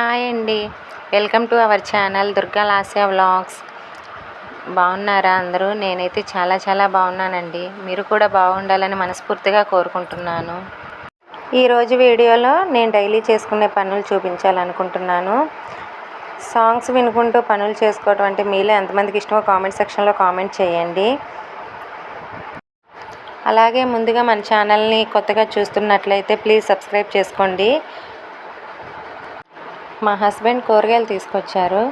Hi అండి. Welcome to our channel Durga Lasya vlogs. బాగున్నారా అందరూ? నేనైతే చాలా చాలా బాగున్నానండి. మీరు కూడా బాగుండాలని మనస్ఫూర్తిగా కోరుకుంటున్నాను. ఈరోజు వీడియోలో నేను డైలీ చేసుకునే పనులు చూపించాలనుకుంటున్నాను. సాంగ్స్ వినుకుంటూ పనులు చేసుకోవటం అంటే మీలో ఎంతమందికి ఇష్టమో కామెంట్ సెక్షన్లో కామెంట్ చేయండి. అలాగే ముందుగా మన ఛానల్ని కొత్తగా చూస్తున్నట్లయితే ప్లీజ్ సబ్స్క్రైబ్ చేసుకోండి. మా హస్బెండ్ కూరగాయలు తీసుకొచ్చారు.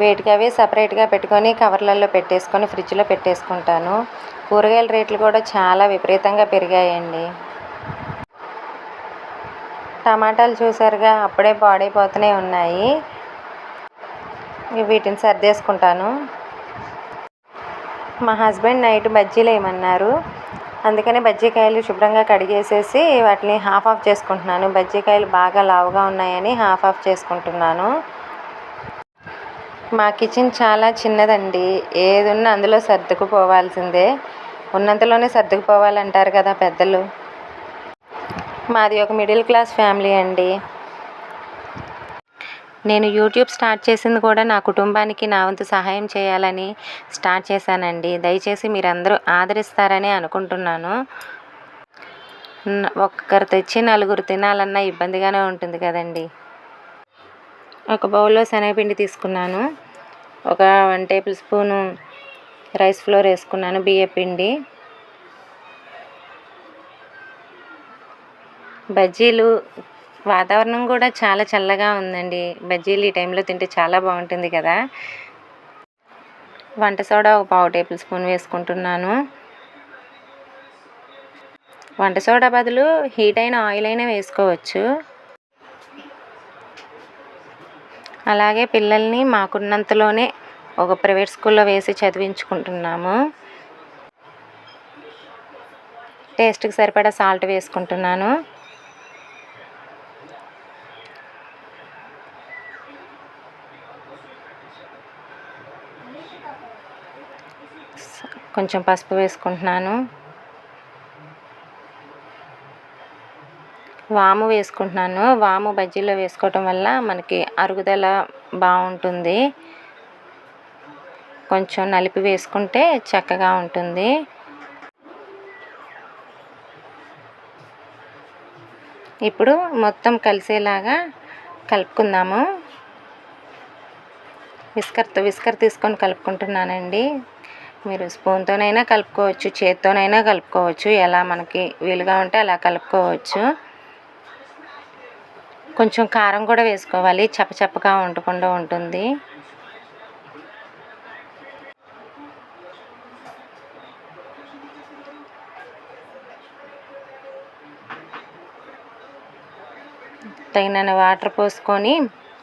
వేటికి అవే సపరేట్గా పెట్టుకొని కవర్లలో పెట్టేసుకొని ఫ్రిడ్జ్లో పెట్టేసుకుంటాను. కూరగాయల రేట్లు కూడా చాలా విపరీతంగా పెరిగాయండి. టమాటాలు చూసారుగా అప్పుడే పాడైపోతూనే ఉన్నాయి. వీటిని సర్దేసుకుంటాను. మా హస్బెండ్ నైట్ బజ్జీలు వేయమన్నారు. అందుకనే బజ్జీకాయలు శుభ్రంగా కడిగేసేసి వాటిని హాఫ్ ఆఫ్ చేసుకుంటున్నాను. బజ్జీకాయలు బాగా లావుగా ఉన్నాయని హాఫ్ ఆఫ్ చేసుకుంటున్నాను. మా కిచెన్ చాలా చిన్నదండి. ఏదున్నా అందులో సర్దుకుపోవాల్సిందే. ఉన్నంతలోనే సర్దుకుపోవాలంటారు కదా పెద్దలు. మాది ఒక మిడిల్ క్లాస్ ఫ్యామిలీ అండి. నేను యూట్యూబ్ స్టార్ట్ చేసింది కూడా నా కుటుంబానికి నా వంతు సహాయం చేయాలని స్టార్ట్ చేశానండి. దయచేసి మీరందరూ ఆదరిస్తారని అనుకుంటున్నాను. ఒక్కరు తెచ్చి నలుగురు తినాలన్నా ఇబ్బందిగానే ఉంటుంది కదండి. ఒక బౌల్లో శనగపిండి తీసుకున్నాను. ఒక one tablespoon rice flour వేసుకున్నాను బియ్యపిండి బజ్జీలు వాతావరణం కూడా చాలా చల్లగా ఉందండి. బజ్జీలు ఈ టైంలో తింటే చాలా బాగుంటుంది కదా. వంట సోడా ఒక పావు టేబుల్ స్పూన్ వేసుకుంటున్నాను. వంట సోడా బదులు హీట్ అయిన ఆయిల్ అయినా వేసుకోవచ్చు. అలాగే పిల్లల్ని మాకున్నంతలోనే ఒక ప్రైవేట్ స్కూల్లో వేసి చదివించుకుంటున్నాము. టేస్ట్కి సరిపడా సాల్ట్ వేసుకుంటున్నాను. కొంచెం పసుపు వేసుకుంటున్నాను. వాము వేసుకుంటున్నాను. వాము బజ్జీలో వేసుకోవటం వల్ల మనకి అరుగుదల బాగుంటుంది. కొంచెం నలిపి వేసుకుంటే చక్కగా ఉంటుంది. ఇప్పుడు మొత్తం కలిసేలాగా కలుపుకుందాము. విస్కర్తో విస్కర్ తీసుకొని కలుపుకుంటున్నానండి. మీరు స్పూన్తోనైనా కలుపుకోవచ్చు చేత్తోనైనా కలుపుకోవచ్చు ఎలా మనకి వీలుగా ఉంటే అలా కలుపుకోవచ్చు. కొంచెం కారం కూడా వేసుకోవాలి చప్పచప్పగా ఉండకుండా ఉంటుంది. తగిన వాటర్ పోసుకొని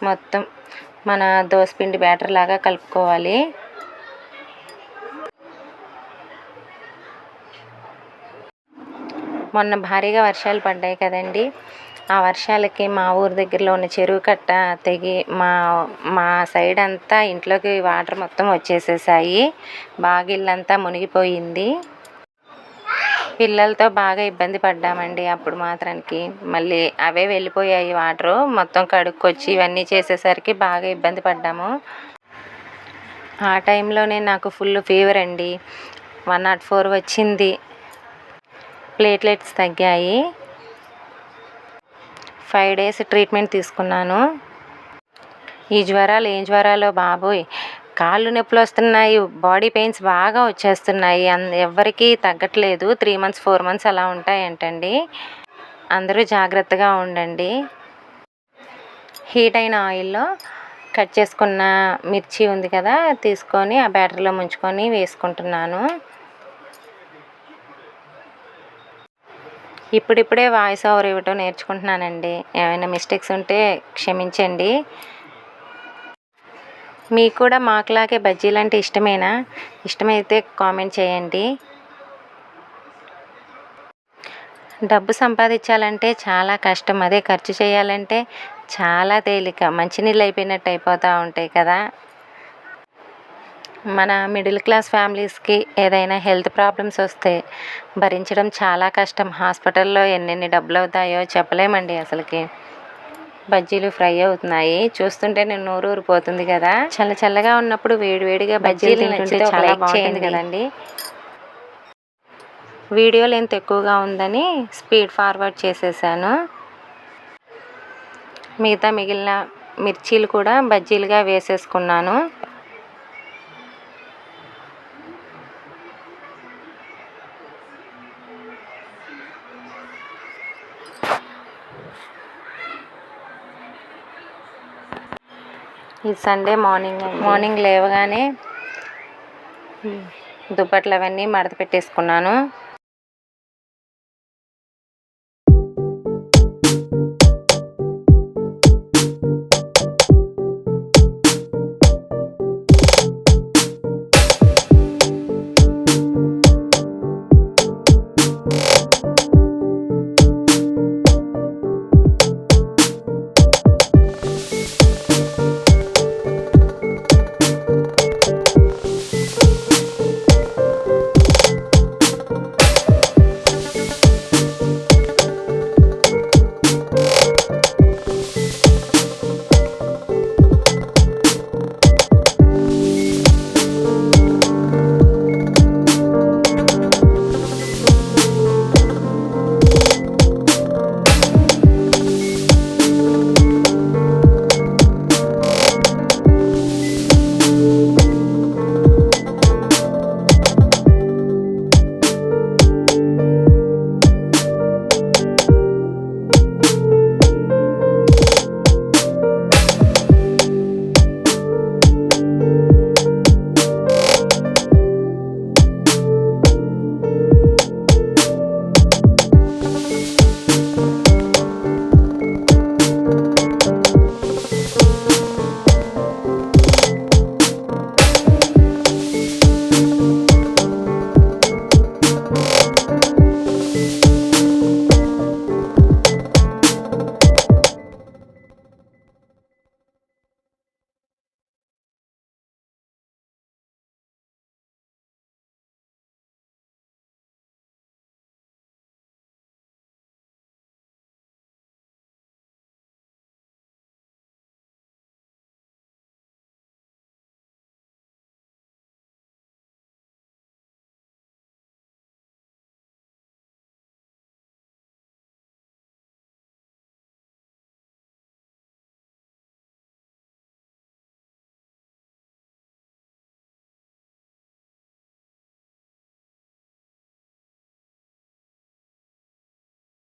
మొత్తం మన దోసపిండి బ్యాటర్ లాగా కలుపుకోవాలి. మొన్న భారీగా వర్షాలు పడ్డాయి కదండి. ఆ వర్షాలకి మా ఊరి దగ్గరలో ఉన్న చెరువు కట్ట తెగి మా మా సైడ్ అంతా ఇంట్లోకి వాటర్ మొత్తం వచ్చేసేసాయి. బాగా ఇల్లంతా మునిగిపోయింది. పిల్లలతో బాగా ఇబ్బంది పడ్డామండి అప్పుడు మాత్రానికి. మళ్ళీ అవే వెళ్ళిపోయాయి వాటరు. మొత్తం కడుక్కొచ్చి ఇవన్నీ చేసేసరికి బాగా ఇబ్బంది పడ్డాము. ఆ టైంలోనే నాకు ఫుల్ ఫీవర్ అండి. వన్ నాట్ ఫోర్ వచ్చింది. ప్లేట్లెట్స్ తగ్గాయి. ఫైవ్ డేస్ ట్రీట్మెంట్ తీసుకున్నాను. ఈ జ్వరాలు ఏం జ్వరాలో బాబోయ్. కాళ్ళు నొప్పులు వస్తున్నాయి బాడీ పెయిన్స్ బాగా వచ్చేస్తున్నాయి. ఎవరికీ తగ్గట్లేదు. త్రీ మంత్స్ ఫోర్ మంత్స్ అలా ఉంటాయంటండి. అందరూ జాగ్రత్తగా ఉండండి. హీట్ అయిన ఆయిల్లో కట్ చేసుకున్న మిర్చి ఉంది కదా తీసుకొని ఆ బ్యాటర్లో ముంచుకొని వేసుకుంటున్నాను. ఇప్పుడిప్పుడే వాయిస్ ఓవర్ ఇవ్వటం నేర్చుకుంటున్నానండి. ఏమైనా మిస్టేక్స్ ఉంటే క్షమించండి. మీకు కూడా మాకులాగే బజ్జీలు అంటే ఇష్టమేనా? ఇష్టమైతే కామెంట్ చేయండి. డబ్బు సంపాదించాలంటే చాలా కష్టం. అదే ఖర్చు చేయాలంటే చాలా తేలిక. మంచినీళ్ళు అయిపోయినట్టు అయిపోతూ ఉంటాయి కదా. మన మిడిల్ క్లాస్ ఫ్యామిలీస్కి ఏదైనా హెల్త్ ప్రాబ్లమ్స్ వస్తే భరించడం చాలా కష్టం. హాస్పిటల్లో ఎన్నెన్ని డబ్బులు అవుతాయో చెప్పలేమండి అసలుకి. బజ్జీలు ఫ్రై అవుతున్నాయి. చూస్తుంటే నేను నోరు ఊరిపోతుంది కదా. చల్ల చల్లగా ఉన్నప్పుడు వేడివేడిగా బజ్జీలు తింటుంటే చాలా బాగుంటుంది కదండి. వీడియో లెంత్ ఎక్కువగా ఉందని స్పీడ్ ఫార్వర్డ్ చేసేసాను. మిగతా మిగిలిన మిర్చీలు కూడా బజ్జీలుగా వేసేసుకున్నాను. ఇది సండే మార్నింగ్ మార్నింగ్ లేవగానే దుప్పట్లు అవన్నీ మడత పెట్టేసుకున్నాను.